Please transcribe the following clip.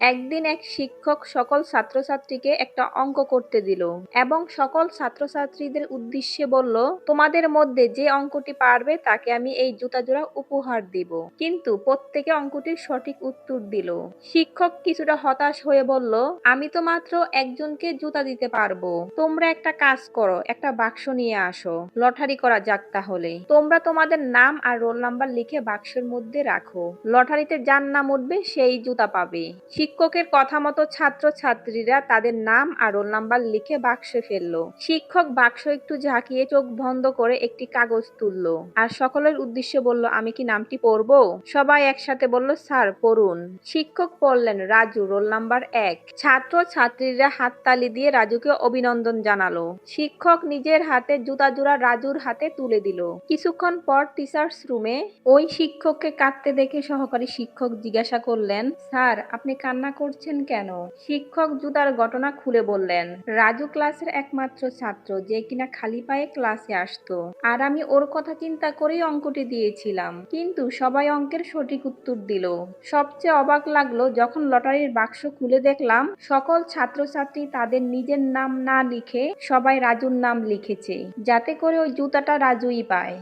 একদিন এক শিক্ষক সকল ছাত্রছাত্রীকে একটা অঙ্ক করতে দিল এবং সকল ছাত্রছাত্রীদের উদ্দেশ্যে বলল, তোমাদের মধ্যে যে অঙ্কটি পারবে তাকে আমি এই জুতা জোড়া উপহার দিব। কিন্তু প্রত্যেকে অঙ্কটির সঠিক উত্তর দিল। শিক্ষক কিছুটা হতাশ হয়ে বলল, আমি তো মাত্র একজনকে জুতা দিতে পারব। তোমরা একটা কাজ করো, একটা বাক্স নিয়ে আসো। লটারি করা যাক তাহলে। তোমরা তোমাদের নাম আর রোল নাম্বার লিখে বাক্সের মধ্যে রাখো। লটারিতে যার নাম উঠবে সেই জুতা পাবে। শিক্ষকের কথা মতো ছাত্র ছাত্রীরা তাদের নাম আর রোল নাম্বার লিখে বাক্সে ফেলল। শিক্ষক বাক্স একটু ঝাঁকিয়ে চোখ বন্ধ করে একটি কাগজ তুললো আর সকলের উদ্দেশ্যে বলল, আমি কি নামটি পড়ব? সবাই একসাথে বলল, স্যার, পড়ুন। শিক্ষক পড়লেন, রাজু, রোল নাম্বার এক। ছাত্র ছাত্রীরা হাততালি দিয়ে রাজুকে অভিনন্দন জানালো। শিক্ষক নিজের হাতে জুতা জোড়া রাজুর হাতে তুলে দিল। কিছুক্ষণ পর টিচার্স রুমে ওই শিক্ষককে কাঁদতে দেখে সহকারী শিক্ষক জিজ্ঞাসা করলেন, স্যার, আপনি কান্না করছেন কেন? শিক্ষক জুতার ঘটনা খুলে বললেন, রাজু ক্লাসের একমাত্র ছাত্র, যে কিনা খালি পায়ে ক্লাসে আসতো। আর আমি ওর কথা চিন্তা করেই অঙ্কটি দিয়েছিলাম। কিন্তু সবাই অঙ্কের সঠিক উত্তর দিল। সবচেয়ে অবাক লাগল, যখন লটারির বাক্স খুলে দেখলাম, সকল ছাত্রছাত্রী তাদের নিজের নাম না লিখে সবাই রাজুর নাম লিখেছে, যাতে করে ওই জুতাটা রাজুই পায়।